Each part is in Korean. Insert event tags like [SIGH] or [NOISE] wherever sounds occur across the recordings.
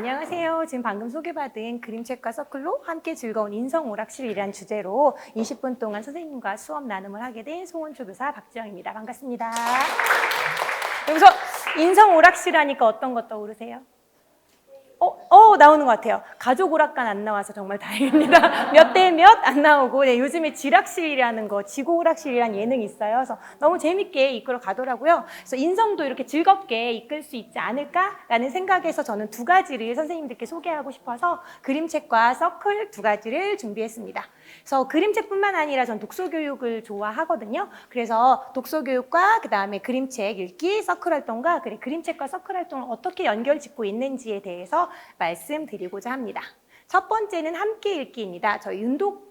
안녕하세요. 지금 방금 소개받은 그림책과 서클로 함께 즐거운 인성 오락실이란 주제로 20분 동안 선생님과 수업 나눔을 하게 된 송원초 교사 박지영입니다. 반갑습니다. 여기서 인성 오락실 하니까 어떤 것 떠오르세요? 어, 어, 나오는 것 같아요. 가족 오락관 안 나와서 정말 다행입니다. [LAUGHS] 몇 대 몇 안 나오고, 네, 요즘에 지락실이라는 거, 지고 오락실이라는 예능이 있어요. 그래서 너무 재밌게 이끌어 가더라고요. 그래서 인성도 이렇게 즐겁게 이끌 수 있지 않을까라는 생각에서 저는 두 가지를 선생님들께 소개하고 싶어서 그림책과 서클 두 가지를 준비했습니다. 그래서 그림책뿐만 아니라 전 독서 교육을 좋아하거든요. 그래서 독서 교육과 그 다음에 그림책 읽기, 서클 활동과 그래 그림책과 서클 활동을 어떻게 연결 짓고 있는지에 대해서 말씀드리고자 합니다. 첫 번째는 함께 읽기입니다. 저희 윤독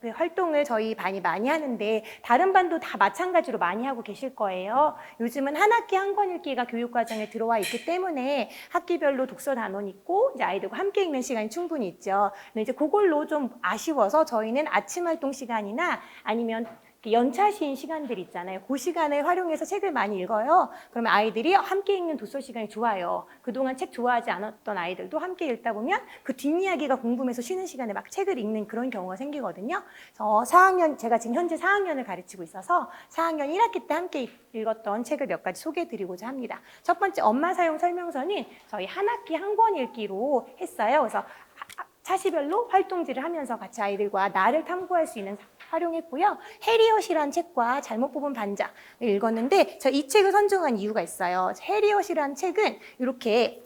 그 활동을 저희 반이 많이 하는데 다른 반도 다 마찬가지로 많이 하고 계실 거예요. 요즘은 한 학기 한 권 읽기가 교육 과정에 들어와 있기 때문에 학기별로 독서 단원 있고 이제 아이들과 함께 읽는 시간이 충분히 있죠. 근데 이제 그걸로 좀 아쉬워서 저희는 아침 활동 시간이나 아니면 연차 쉬인 시간들 있잖아요. 그 시간을 활용해서 책을 많이 읽어요. 그러면 아이들이 함께 읽는 독서 시간이 좋아요. 그동안 책 좋아하지 않았던 아이들도 함께 읽다 보면 그 뒷이야기가 궁금해서 쉬는 시간에 막 책을 읽는 그런 경우가 생기거든요. 그래서 4학년, 제가 지금 현재 4학년을 가르치고 있어서 4학년 1학기 때 함께 읽었던 책을 몇 가지 소개해 드리고자 합니다. 첫 번째 엄마 사용 설명서는 저희 한 학기 한 권 읽기로 했어요. 그래서 차시별로 활동지를 하면서 같이 아이들과 나를 탐구할 수 있는 활용했고요. 해리엇이란 책과 잘못 뽑은 반장을 읽었는데 저이 책을 선정한 이유가 있어요. 해리엇이란 책은 이렇게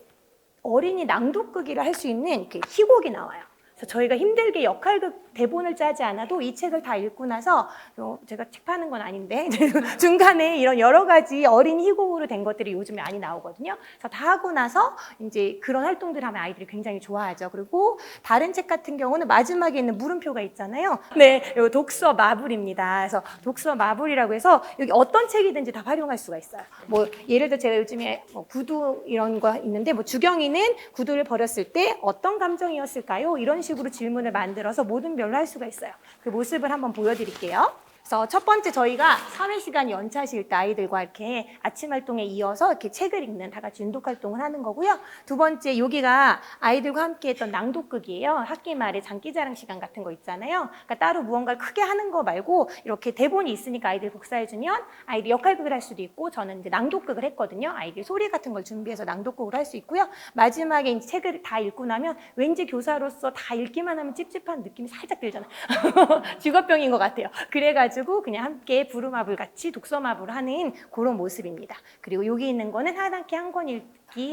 어린이 낭독극이를 할수 있는 희곡이 나와요. 그래서 저희가 힘들게 역할극 대본을 짜지 않아도 이 책을 다 읽고 나서 어, 제가 책 파는 건 아닌데 [LAUGHS] 중간에 이런 여러 가지 어린 희곡으로 된 것들이 요즘에 많이 나오거든요. 그래서 다 하고 나서 이제 그런 활동들 하면 아이들이 굉장히 좋아하죠. 그리고 다른 책 같은 경우는 마지막에 있는 물음표가 있잖아요. 네, 요 독서 마블입니다. 그래서 독서 마블이라고 해서 여기 어떤 책이든지 다 활용할 수가 있어요. 뭐 예를 들어 제가 요즘에 뭐 구두 이런 거 있는데 뭐 주경이는 구두를 버렸을 때 어떤 감정이었을까요? 이런 식으로 질문을 만들어서 모든 별로 할 수가 있어요. 그 모습을 한번 보여드릴게요. 그래서 첫 번째 저희가 사회 시간 연차실 때 아이들과 이렇게 아침 활동에 이어서 이렇게 책을 읽는 다 같이 윤독 활동을 하는 거고요. 두 번째 여기가 아이들과 함께 했던 낭독극이에요. 학기 말에 장기자랑 시간 같은 거 있잖아요. 그러니까 따로 무언가를 크게 하는 거 말고 이렇게 대본이 있으니까 아이들 복사해주면 아이들 역할극을 할 수도 있고 저는 이제 낭독극을 했거든요. 아이들 소리 같은 걸 준비해서 낭독극을 할 수 있고요. 마지막에 이제 책을 다 읽고 나면 왠지 교사로서 다 읽기만 하면 찝찝한 느낌이 살짝 들잖아요. [LAUGHS] 직업병인 것 같아요. 그래가지고 그냥 함께 부루마블 같이 독서마블을 하는 그런 모습입니다. 그리고 여기 있는 거는 한 학기 한권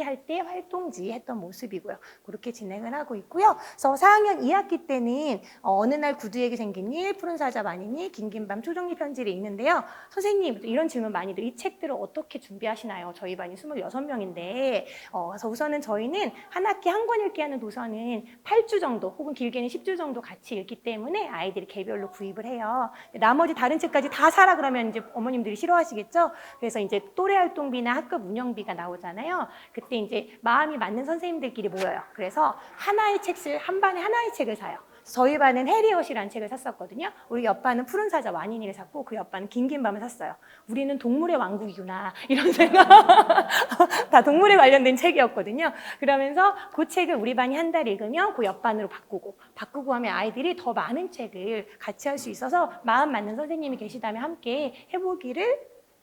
할 때 활동지 했던 모습이고요. 그렇게 진행을 하고 있고요. 그래서 4학년 2학기 때는 어, 어느 날 구두에게 생긴 일, 푸른 사자 아니니 긴긴 밤 초종리 편지를 읽는데요. 선생님 이런 질문 많이들 이 책들을 어떻게 준비하시나요? 저희 반이 26명인데 어, 그래서 우선은 저희는 한 학기 한 권 읽기 하는 도서는 8주 정도 혹은 길게는 10주 정도 같이 읽기 때문에 아이들이 개별로 구입을 해요. 나머지 다른 책까지 다 사라 그러면 이제 어머님들이 싫어하시겠죠? 그래서 이제 또래 활동비나 학급 운영비가 나오잖아요. 그때 이제 마음이 맞는 선생님들끼리 모여요. 그래서 하나의 책을 한 반에 하나의 책을 사요. 저희 반은 해리엇이라는 책을 샀었거든요. 우리 옆반은 푸른 사자 와니니를 샀고 그 옆반은 긴긴 밤을 샀어요. 우리는 동물의 왕국이구나 이런 생각. [LAUGHS] 다 동물에 관련된 책이었거든요. 그러면서 그 책을 우리 반이 한 달 읽으면 그 옆반으로 바꾸고 바꾸고 하면 아이들이 더 많은 책을 같이 할 수 있어서 마음 맞는 선생님이 계시다면 함께 해보기를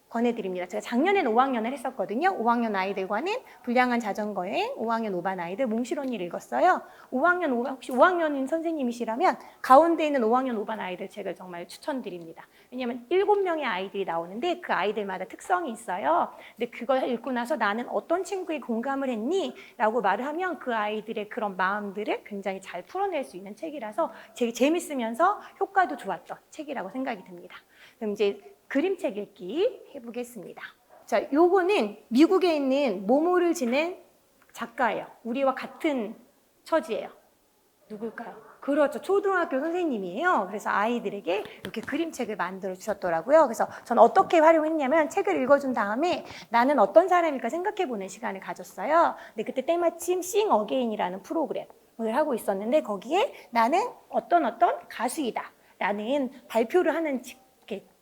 권해드립니다. 제가 작년엔 5학년을 했었거든요. 5학년 아이들과는 불량한 자전거 여행, 5학년 5반 아이들 몽실언니를 읽었어요. 5학년 5, 혹시 5학년인 선생님이시라면 가운데 있는 5학년 5반 아이들 책을 정말 추천드립니다. 왜냐하면 7명의 아이들이 나오는데 그 아이들마다 특성이 있어요. 근데 그걸 읽고 나서 나는 어떤 친구에 공감을 했니? 라고 말을 하면 그 아이들의 그런 마음들을 굉장히 잘 풀어낼 수 있는 책이라서 되게 재밌으면서 효과도 좋았던 책이라고 생각이 듭니다. 그럼 이제 그림책 읽기 해보겠습니다. 자, 요거는 미국에 있는 모모를 지낸 작가예요. 우리와 같은 처지예요. 누굴까요? 그렇죠. 초등학교 선생님이에요. 그래서 아이들에게 이렇게 그림책을 만들어 주셨더라고요. 그래서 저는 어떻게 활용했냐면 책을 읽어준 다음에 나는 어떤 사람일까 생각해 보는 시간을 가졌어요. 근데 그때 때마침 싱 어게인이라는 프로그램을 하고 있었는데 거기에 나는 어떤 어떤 가수이다. 라는 발표를 하는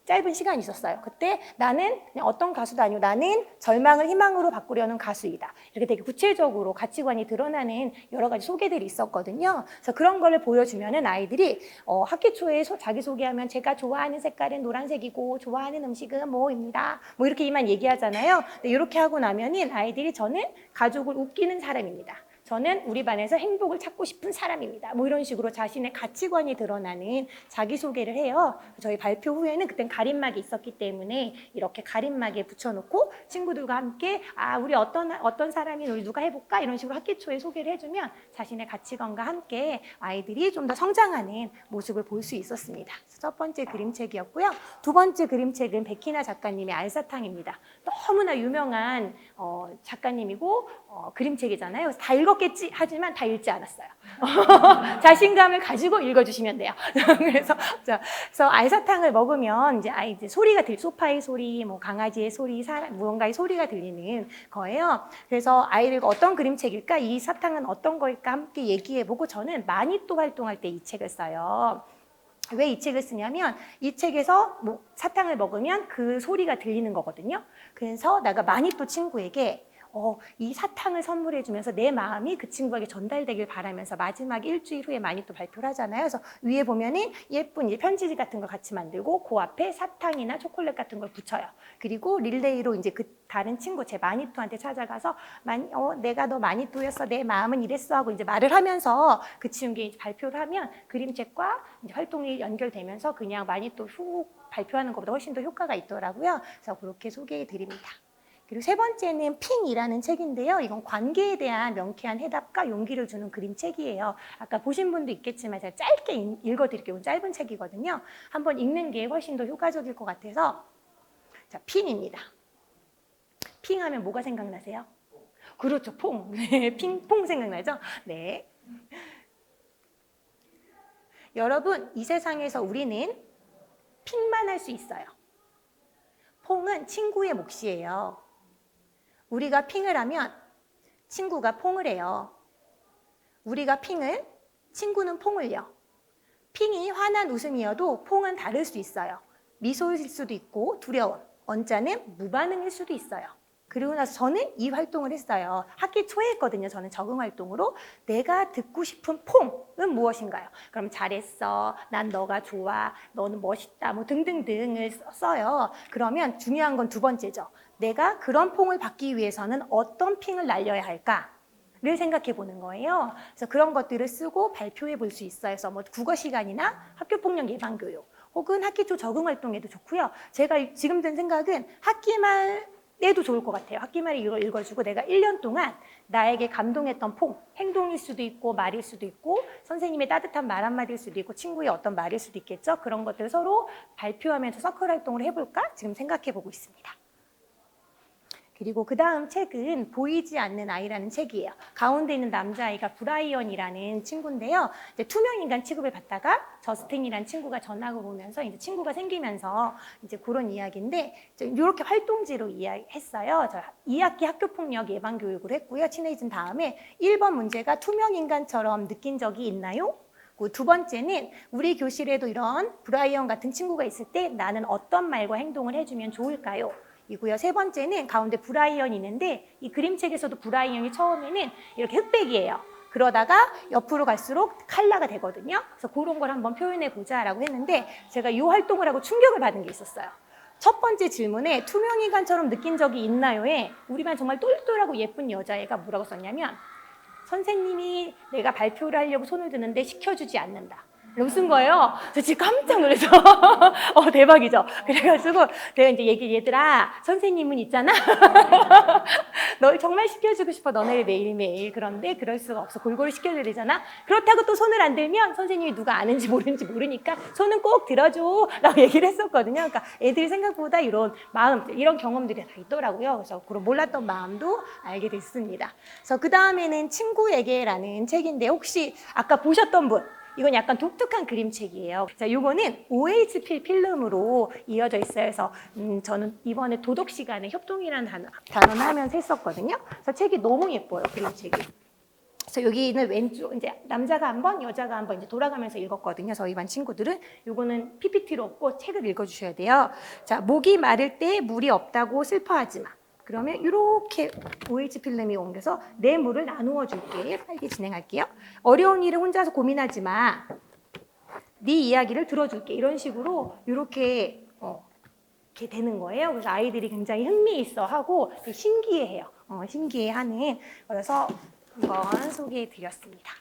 짧은 시간이 있었어요. 그때 나는 그냥 어떤 가수도 아니고 나는 절망을 희망으로 바꾸려는 가수이다. 이렇게 되게 구체적으로 가치관이 드러나는 여러 가지 소개들이 있었거든요. 그래서 그런 거를 보여주면은 아이들이 어, 학기 초에 소- 자기소개하면 제가 좋아하는 색깔은 노란색이고 좋아하는 음식은 뭐입니다. 뭐 이렇게 이만 얘기하잖아요. 근데 이렇게 하고 나면은 아이들이 저는 가족을 웃기는 사람입니다. 저는 우리 반에서 행복을 찾고 싶은 사람입니다. 뭐 이런 식으로 자신의 가치관이 드러나는 자기소개를 해요. 저희 발표 후에는 그땐 가림막이 있었기 때문에 이렇게 가림막에 붙여놓고 친구들과 함께 아 우리 어떤 어떤 사람이 우리 누가 해볼까 이런 식으로 학기 초에 소개를 해주면 자신의 가치관과 함께 아이들이 좀 더 성장하는 모습을 볼 수 있었습니다. 첫 번째 그림책이었고요. 두 번째 그림책은 백희나 작가님의 알사탕입니다. 너무나 유명한 어, 작가님이고 어, 그림책이잖아요. 다 읽었겠지 하지만 다 읽지 않았어요. [LAUGHS] 자신감을 가지고 읽어주시면 돼요. [LAUGHS] 그래서 자, 그래서 알사탕을 먹으면 이제 아이 이제 소리가 들 소파의 소리, 뭐 강아지의 소리, 사람 무언가의 소리가 들리는 거예요. 그래서 아이들과 어떤 그림책일까, 이 사탕은 어떤 거일까 함께 얘기해보고 저는 마니또 활동할 때 이 책을 써요. 왜 이 책을 쓰냐면 이 책에서 뭐 사탕을 먹으면 그 소리가 들리는 거거든요. 그래서 내가 마니또 친구에게 어, 이 사탕을 선물해 주면서 내 마음이 그 친구에게 전달되길 바라면서 마지막 일주일 후에 많이 또 발표를 하잖아요. 그래서 위에 보면은 예쁜 편지지 같은 걸 같이 만들고 그 앞에 사탕이나 초콜릿 같은 걸 붙여요. 그리고 릴레이로 이제 그 다른 친구 제 마니또한테 찾아가서 많이 어 내가 너 마니또였어 내 마음은 이랬어 하고 이제 말을 하면서 그 친구에게 발표를 하면 그림책과 이제 활동이 연결되면서 그냥 마니또 후 발표하는 것보다 훨씬 더 효과가 있더라고요. 그래서 그렇게 소개해 드립니다. 그리고 세 번째는 핑이라는 책인데요. 이건 관계에 대한 명쾌한 해답과 용기를 주는 그림책이에요. 아까 보신 분도 있겠지만 제가 짧게 읽- 읽어드릴게요. 짧은 책이거든요. 한번 읽는 게 훨씬 더 효과적일 것 같아서 자, 핑입니다. 핑 하면 뭐가 생각나세요? 그렇죠, 퐁. [LAUGHS] 네, 핑퐁 생각나죠? 네. 여러분, 이 세상에서 우리는 핑만 할 수 있어요. 퐁은 친구의 몫이에요. 우리가 핑을 하면 친구가 퐁을 해요. 우리가 핑을, 친구는 퐁을요. 핑이 환한 웃음이어도 퐁은 다를 수 있어요. 미소일 수도 있고 두려움, 언짢음, 무반응일 수도 있어요. 그리고 나서 저는 이 활동을 했어요. 학기 초에 했거든요. 저는 적응 활동으로. 내가 듣고 싶은 퐁은 무엇인가요? 그럼 잘했어. 난 너가 좋아. 너는 멋있다. 뭐 등등등을 써- 써요. 그러면 중요한 건 두 번째죠. 내가 그런 퐁을 받기 위해서는 어떤 핑을 날려야 할까? 를 생각해 보는 거예요. 그래서 그런 것들을 쓰고 발표해 볼 수 있어요. 그래서 뭐 국어 시간이나 학교 폭력 예방 교육 혹은 학기 초 적응 활동에도 좋고요. 제가 지금 든 생각은 학기 말에도 좋을 것 같아요. 학기 말에 이걸 읽어주고 내가 1년 동안 나에게 감동했던 퐁, 행동일 수도 있고 말일 수도 있고 선생님의 따뜻한 말 한마디일 수도 있고 친구의 어떤 말일 수도 있겠죠. 그런 것들을 서로 발표하면서 서클 활동을 해볼까 지금 생각해 보고 있습니다. 그리고 그 다음 책은 보이지 않는 아이라는 책이에요. 가운데 있는 남자아이가 브라이언이라는 친구인데요. 이제 투명 인간 취급을 받다가 저스틴이라는 친구가 전학을 오면서 이제 친구가 생기면서 이제 그런 이야기인데 이렇게 활동지로 이야기했어요. 저 2학기 학교 폭력 예방 교육을 했고요. 친해진 다음에 1번 문제가 투명 인간처럼 느낀 적이 있나요? 그두 번째는 우리 교실에도 이런 브라이언 같은 친구가 있을 때 나는 어떤 말과 행동을 해주면 좋을까요? 이고요. 세 번째는 가운데 브라이언이 있는데 이 그림책에서도 브라이언이 처음에는 이렇게 흑백이에요. 그러다가 옆으로 갈수록 칼라가 되거든요. 그래서 그런 걸 한번 표현해 보자라고 했는데 제가 이 활동을 하고 충격을 받은 게 있었어요. 첫 번째 질문에 투명인간처럼 느낀 적이 있나요에 우리 반 정말 똘똘하고 예쁜 여자애가 뭐라고 썼냐면 선생님이 내가 발표를 하려고 손을 드는데 시켜주지 않는다. 웃은 거예요. 저 지금 깜짝 놀라서 [LAUGHS] 어 대박이죠. 그래가지고 내가 이제 얘기 얘들아 선생님은 있잖아. [LAUGHS] 널 정말 시켜주고 싶어 너네 매일 매일 그런데 그럴 수가 없어 골고루 시켜줘야 되잖아. 그렇다고 또 손을 안 들면 선생님이 누가 아는지 모르는지 모르니까 손은 꼭 들어줘라고 얘기를 했었거든요. 그러니까 애들이 생각보다 이런 마음 이런 경험들이 다 있더라고요. 그래서 그런 몰랐던 마음도 알게 됐습니다. 그래서 그 다음에는 친구에게라는 책인데 혹시 아까 보셨던 분 이건 약간 독특한 그림책이에요. 자, 요거는 OH 필름으로 이어져 있어요. 그래서 음, 저는 이번에 도덕 시간에 협동이라는 단어, 단어를 하면서 했었거든요. 그래서 책이 너무 예뻐요, 그림책이. 그래서 여기는 왼쪽 이제 남자가 한 번, 여자가 한 번 이제 돌아가면서 읽었거든요. 저희 반 친구들은 요거는 PPT로 없고 책을 읽어 주셔야 돼요. 자, 목이 마를 때 물이 없다고 슬퍼하지 마. 그러면 이렇게 OH 필름이 옮겨서 내 물을 나누어 줄게. 빨리 진행할게요. 어려운 일을 혼자서 고민하지 마. 네 이야기를 들어줄게. 이런 식으로 이렇게 어, 이렇게 되는 거예요. 그래서 아이들이 굉장히 흥미있어 하고 신기해해요. 어, 신기해하는. 그래서 한번 소개해 드렸습니다.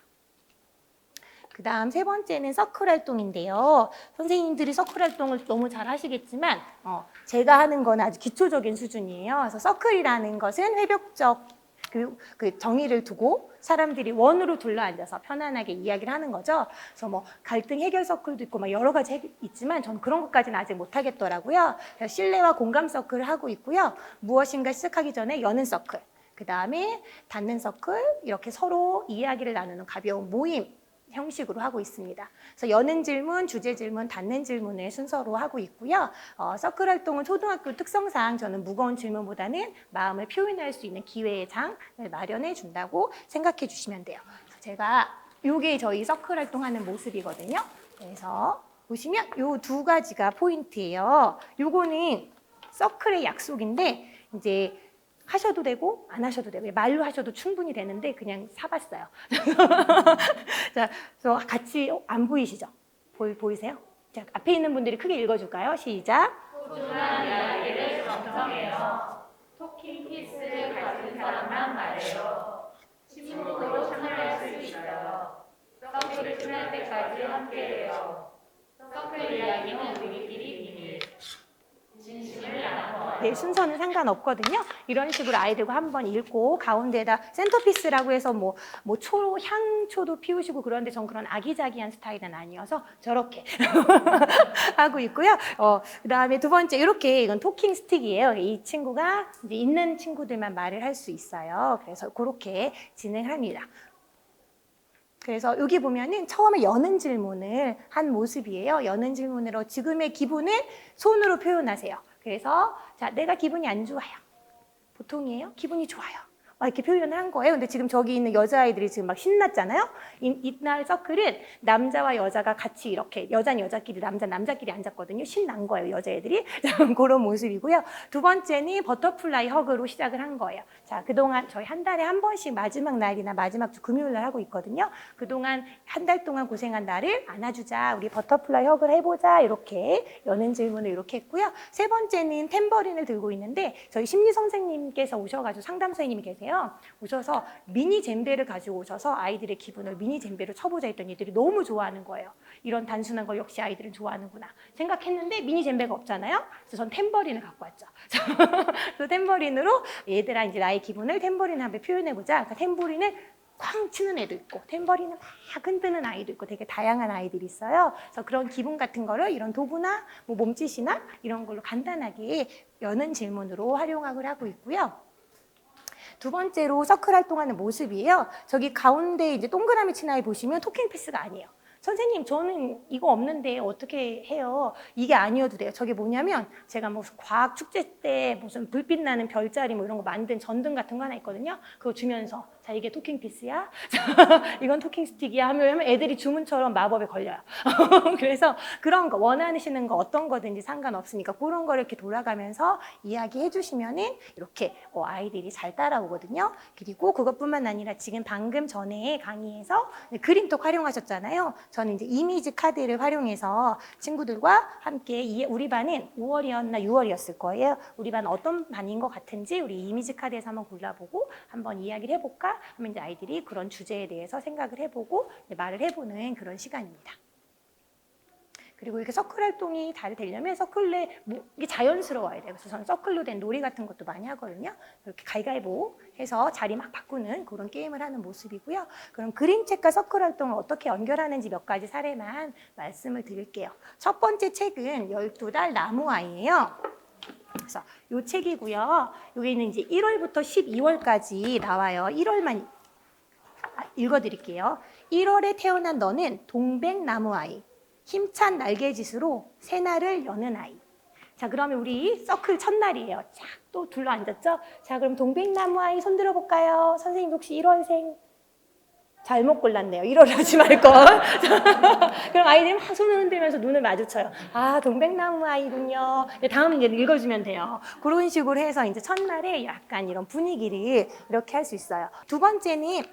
그 다음 세 번째는 서클 활동인데요. 선생님들이 서클 활동을 너무 잘 하시겠지만, 어, 제가 하는 건 아주 기초적인 수준이에요. 그래서 서클이라는 것은 회복적 그, 그 정의를 두고 사람들이 원으로 둘러앉아서 편안하게 이야기를 하는 거죠. 그래서 뭐 갈등 해결 서클도 있고 막 여러 가지 해- 있지만 전 그런 것까지는 아직 못 하겠더라고요. 그래서 신뢰와 공감 서클을 하고 있고요. 무엇인가 시작하기 전에 여는 서클, 그 다음에 닫는 서클 이렇게 서로 이야기를 나누는 가벼운 모임 형식으로 하고 있습니다. 그래서 여는 질문, 주제 질문, 닫는 질문을 순서로 하고 있고요. 어, 서클 활동은 초등학교 특성상 저는 무거운 질문보다는 마음을 표현할 수 있는 기회의 장을 마련해 준다고 생각해 주시면 돼요. 제가 이게 저희 서클 활동하는 모습이거든요. 그래서 보시면 요 두 가지가 포인트예요. 요거는 서클의 약속인데 이제 하셔도 되고 안 하셔도 되고 말로 하셔도 충분히 되는데 그냥 사봤어요. [LAUGHS] 자, 그래서 같이 어, 안 보이시죠? 보이, 보이세요? 자, 앞에 있는 분들이 크게 읽어줄까요? 시작. 토킹피스를 가진 사람만 말해요. 친구로 참여할 수 있어요. 서클이 끝날 때까지 함께해요. 서클 이야기는 우리끼리 비밀. 진심을 나눠요. 네, 순서는 상관없거든요. 이런 식으로 아이들과 한번 읽고 가운데다 센터피스라고 해서 뭐, 뭐 초로, 향초도 피우시고 그런데 전 그런 아기자기한 스타일은 아니어서 저렇게 [LAUGHS] 하고 있고요. 어, 그 다음에 두 번째, 이렇게 이건 토킹 스틱이에요. 이 친구가 이제 있는 친구들만 말을 할 수 있어요. 그래서 그렇게 진행합니다. 그래서 여기 보면은 처음에 여는 질문을 한 모습이에요. 여는 질문으로 지금의 기분을 손으로 표현하세요. 그래서 자, 내가 기분이 안 좋아요. 보통이에요? 기분이 좋아요. 막 이렇게 표현을 한 거예요. 근데 지금 저기 있는 여자아이들이 지금 막 신났잖아요. 이, 이날 서클은 남자와 여자가 같이 이렇게 여자는 여자끼리 남자 남자끼리 앉았거든요. 신난 거예요, 여자애들이. [LAUGHS] 그런 모습이고요. 두 번째는 버터플라이 허그로 시작을 한 거예요. 자, 그동안 저희 한 달에 한 번씩 마지막 날이나 마지막 주 금요일 날 하고 있거든요. 그동안 한 달 동안 고생한 나를 안아주자. 우리 버터플라이 허그를 해보자. 이렇게 여는 질문을 이렇게 했고요. 세 번째는 탬버린을 들고 있는데 저희 심리 선생님께서 오셔가지고 상담 선생님이 계세요. 오셔서 미니 젬베를 가지고 오셔서 아이들의 기분을 미니 젬베로 쳐보자 했더니 애들이 너무 좋아하는 거예요. 이런 단순한 걸 역시 아이들은 좋아하는구나 생각했는데 미니 젬베가 없잖아요. 그래서 전 탬버린을 갖고 왔죠. [LAUGHS] 그래서 탬버린으로 얘들아 이제 나의 기분을 탬버린 한번 표현해보자. 그러니까 탬버린을 쾅 치는 애도 있고 탬버린을 막 흔드는 아이도 있고 되게 다양한 아이들이 있어요. 그래서 그런 기분 같은 거를 이런 도구나 뭐 몸짓이나 이런 걸로 간단하게 여는 질문으로 활용을 하고 있고요. 두 번째로 서클 활동하는 모습이에요. 저기 가운데 이제 동그라미 친 아이 보시면 토킹 피스가 아니에요. 선생님, 저는 이거 없는데 어떻게 해요? 이게 아니어도 돼요. 저게 뭐냐면 제가 무슨 과학 축제 때 무슨 불빛 나는 별자리 뭐 이런 거 만든 전등 같은 거 하나 있거든요. 그거 주면서 자 이게 토킹 피스야, [LAUGHS] 이건 토킹 스틱이야 하면 애들이 주문처럼 마법에 걸려요. [LAUGHS] 그래서 그런 거 원하시는 거 어떤 거든지 상관없으니까 그런 거를 이렇게 돌아가면서 이야기해 주시면은 이렇게 어, 아이들이 잘 따라오거든요. 그리고 그것뿐만 아니라 지금 방금 전에 강의에서 그림톡 활용하셨잖아요. 저는 이제 이미지 카드를 활용해서 친구들과 함께 이- 우리 반은 5월이었나 6월이었을 거예요. 우리 반 어떤 반인 것 같은지 우리 이미지 카드에서 한번 골라보고 한번 이야기를 해볼까 하면 이제 아이들이 그런 주제에 대해서 생각을 해보고 말을 해보는 그런 시간입니다. 그리고 이렇게 서클 활동이 잘 되려면 서클에 뭐 이게 자연스러워야 돼요. 그래서 저는 서클로 된 놀이 같은 것도 많이 하거든요. 이렇게 가위가위보 해서 자리 막 바꾸는 그런 게임을 하는 모습이고요. 그럼 그림책과 서클 활동을 어떻게 연결하는지 몇 가지 사례만 말씀을 드릴게요. 첫 번째 책은 12달 나무아이예요. 그래서 이 책이고요. 여기는 이제 1월부터 12월까지 나와요. 1월만 읽어드릴게요. 1월에 태어난 너는 동백나무 아이, 힘찬 날개짓으로 새날을 여는 아이. 자, 그러면 우리 서클 첫날이에요. 자, 또 둘러 앉았죠? 자, 그럼 동백나무 아이 손 들어 볼까요? 선생님 혹시 1월생? 잘못 골랐네요. 이러려 하지 말걸. [LAUGHS] 그럼 아이들이 막 손을 흔들면서 눈을 마주쳐요. 아, 동백나무 아이군요. 네, 다음 이제 읽어주면 돼요. 그런 식으로 해서 이제 첫날에 약간 이런 분위기를 이렇게 할 수 있어요. 두 번째는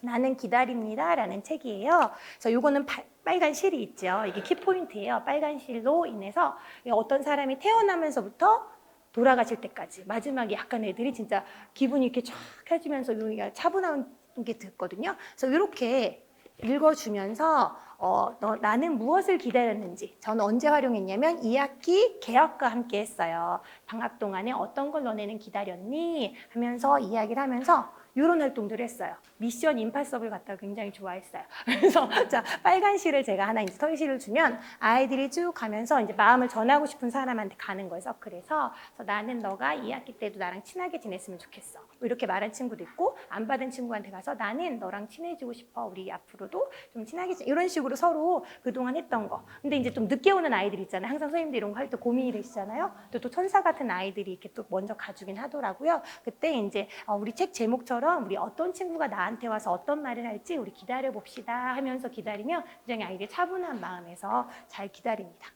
나는 기다립니다. 라는 책이에요. 그래서 요거는 파- 빨간 실이 있죠. 이게 키포인트예요. 빨간 실로 인해서 어떤 사람이 태어나면서부터 돌아가실 때까지 마지막에 약간 애들이 진짜 기분이 이렇게 쫙 해지면서 차분한 게 듣거든요. 그래서 이렇게 읽어주면서 어, 너, 나는 무엇을 기다렸는지 저는 언제 활용했냐면 2학기 개학과 함께 했어요. 방학 동안에 어떤 걸 너네는 기다렸니? 하면서 이야기를 하면서 이런 활동들을 했어요. 미션 임파서블 갖다가 굉장히 좋아했어요. [LAUGHS] 그래서 자 빨간 실을 제가 하나 이제 털실을 주면 아이들이 쭉 가면서 이제 마음을 전하고 싶은 사람한테 가는 거예요. 서클에서 그래서 나는 너가 2학기 때도 나랑 친하게 지냈으면 좋겠어. 뭐 이렇게 말한 친구도 있고 안 받은 친구한테 가서 나는 너랑 친해지고 싶어. 우리 앞으로도 좀 친하게 지 이런 식으로 서로 그동안 했던 거. 근데 이제 좀 늦게 오는 아이들 있잖아요. 항상 선생님들 이런 거 할 때 고민이 되시잖아요. 또, 또 천사 같은 아이들이 이렇게 또 먼저 가주긴 하더라고요. 그때 이제 어, 우리 책 제목처럼 우리 어떤 친구가 나 한테 와서 어떤 말을 할지 우리 기다려 봅시다 하면서 기다리면 굉장히 아이들이 차분한 마음에서 잘 기다립니다.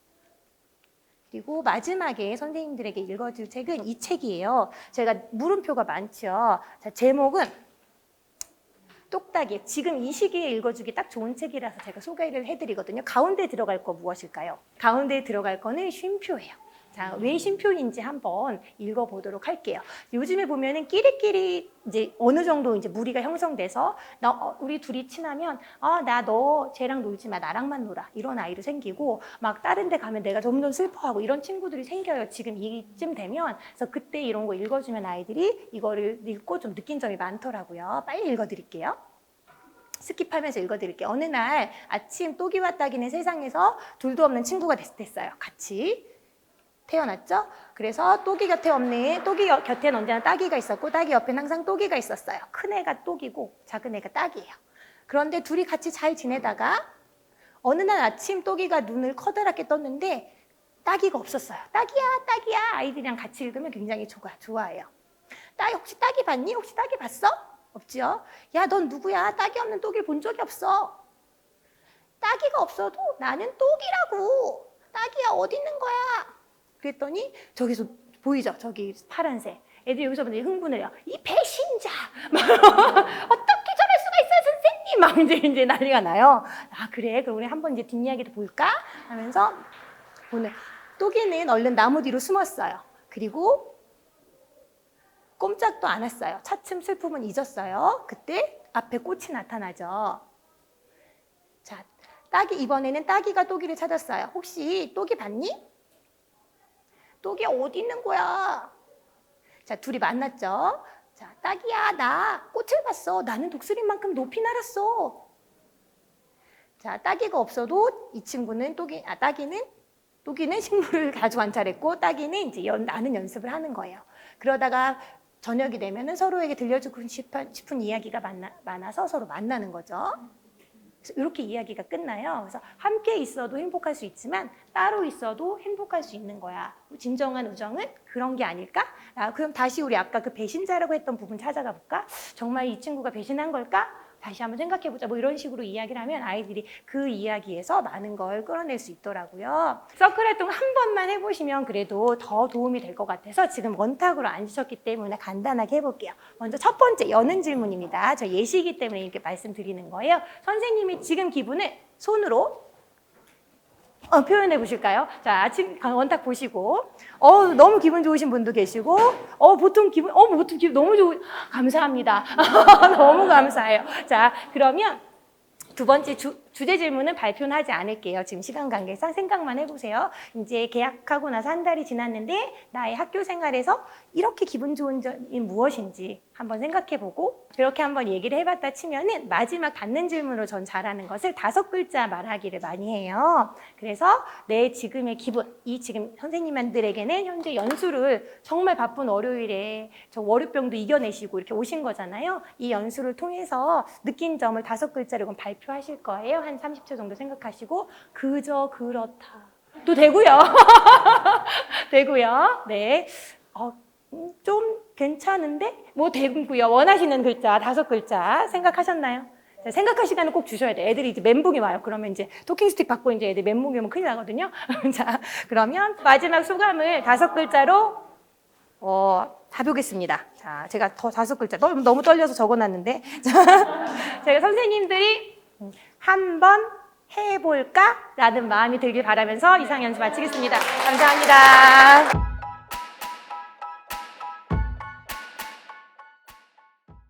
그리고 마지막에 선생님들에게 읽어줄 책은 이 책이에요. 제가 물음표가 많죠. 자, 제목은 똑딱이. 지금 이 시기에 읽어주기 딱 좋은 책이라서 제가 소개를 해드리거든요. 가운데 들어갈 거 무엇일까요? 가운데 들어갈 거는 쉼표예요. 자, 왜 쉼표인지 한번 읽어보도록 할게요. 요즘에 보면은 끼리끼리 이제 어느 정도 이제 무리가 형성돼서 나, 어, 우리 둘이 친하면 아, 나 너 쟤랑 놀지 마. 나랑만 놀아. 이런 아이도 생기고 막 다른 데 가면 내가 점점 슬퍼하고 이런 친구들이 생겨요. 지금 이쯤 되면. 그래서 그때 이런 거 읽어주면 아이들이 이거를 읽고 좀 느낀 점이 많더라고요. 빨리 읽어드릴게요. 스킵하면서 읽어드릴게요. 어느 날 아침 또기와 따기는 세상에서 둘도 없는 친구가 됐, 됐어요. 같이. 태어났죠? 그래서 또기 곁에 없는 또기 여- 곁에는 언제나 따기가 있었고 따기 옆에는 항상 또기가 있었어요. 큰 애가 또기고 작은 애가 따기예요. 그런데 둘이 같이 잘 지내다가 어느 날 아침 또기가 눈을 커다랗게 떴는데 따기가 없었어요. 따기야, 따기야. 아이들이랑 같이 읽으면 굉장히 좋아, 좋아해요. 따기 혹시 따기 봤니? 혹시 따기 봤어? 없지요? 야, 넌 누구야? 따기 없는 또기를 본 적이 없어. 따기가 없어도 나는 또기라고. 따기야, 어디 있는 거야? 그랬더니 저기서 보이죠? 저기 파란색. 애들이 여기서 보면 흥분해요. 이 배신자! [LAUGHS] 어떻게 저럴 수가 있어요, 선생님! 막 이제, 이제 난리가 나요. 아, 그래? 그럼 우리 한번 이제 뒷이야기도 볼까? 하면서 오늘 또기는 얼른 나무 뒤로 숨었어요. 그리고 꼼짝도 안 했어요. 차츰 슬픔은 잊었어요. 그때 앞에 꽃이 나타나죠. 자, 따기 이번에는 따기가 또기를 찾았어요. 혹시 또기 봤니? 또기 어디 있는 거야? 자, 둘이 만났죠. 자, 따기야, 나 꽃을 봤어. 나는 독수리만큼 높이 날았어. 자, 따기가 없어도 이 친구는 또기, 아, 따기는 또기는 식물을 [LAUGHS] 가지고 관찰했고 따기는 이제 연, 아는 연습을 하는 거예요. 그러다가 저녁이 되면은 서로에게 들려주고 싶은, 싶은 이야기가 많아, 많아서 서로 만나는 거죠. 그래서 이렇게 이야기가 끝나요. 그래서 함께 있어도 행복할 수 있지만 따로 있어도 행복할 수 있는 거야. 진정한 우정은 그런 게 아닐까? 아, 그럼 다시 우리 아까 그 배신자라고 했던 부분 찾아가 볼까? 정말 이 친구가 배신한 걸까? 다시 한번 생각해 보자. 뭐 이런 식으로 이야기를 하면 아이들이 그 이야기에서 많은 걸 끌어낼 수 있더라고요. 서클 활동 한 번만 해보시면 그래도 더 도움이 될 것 같아서 지금 원탁으로 앉으셨기 때문에 간단하게 해볼게요. 먼저 첫 번째 여는 질문입니다. 저 예시이기 때문에 이렇게 말씀드리는 거예요. 선생님이 지금 기분을 손으로 어, 표현해 보실까요? 자, 아침 원탁 보시고, 어, 너무 기분 좋으신 분도 계시고, 어, 보통 기분, 어, 보통 기분 너무 좋, 감사합니다. [LAUGHS] 너무 감사해요. 자, 그러면 두 번째 주, 주제 질문은 발표는 하지 않을게요. 지금 시간 관계상 생각만 해보세요. 이제 계약하고 나서 한 달이 지났는데 나의 학교 생활에서 이렇게 기분 좋은 점이 무엇인지 한번 생각해보고 그렇게 한번 얘기를 해봤다 치면은 마지막 닫는 질문으로 전 잘하는 것을 다섯 글자 말하기를 많이 해요. 그래서 내 지금의 기분, 이 지금 선생님들에게는 현재 연수를 정말 바쁜 월요일에 저 월요병도 이겨내시고 이렇게 오신 거잖아요. 이 연수를 통해서 느낀 점을 다섯 글자로 발표하실 거예요. 한 30초 정도 생각하시고 그저 그렇다. 또 되고요. [LAUGHS] 되고요. 네. 어, 음, 좀 괜찮은데 뭐 되고요. 원하시는 글자 다섯 글자 생각하셨나요? 자, 생각할 시간을 꼭 주셔야 돼. 애들이 이제 멘붕이 와요. 그러면 이제 토킹 스틱 받고 이제 애들 멘붕이 오면 큰일 나거든요. [LAUGHS] 자, 그러면 마지막 소감을 다섯 글자로 어, 해보겠습니다. 자, 제가 더 다섯 글자 너무 너무 떨려서 적어놨는데, [LAUGHS] 자, 제가 선생님들이 한번 해볼까 라는 마음이 들길 바라면서 이상 연습 마치겠습니다. 감사합니다.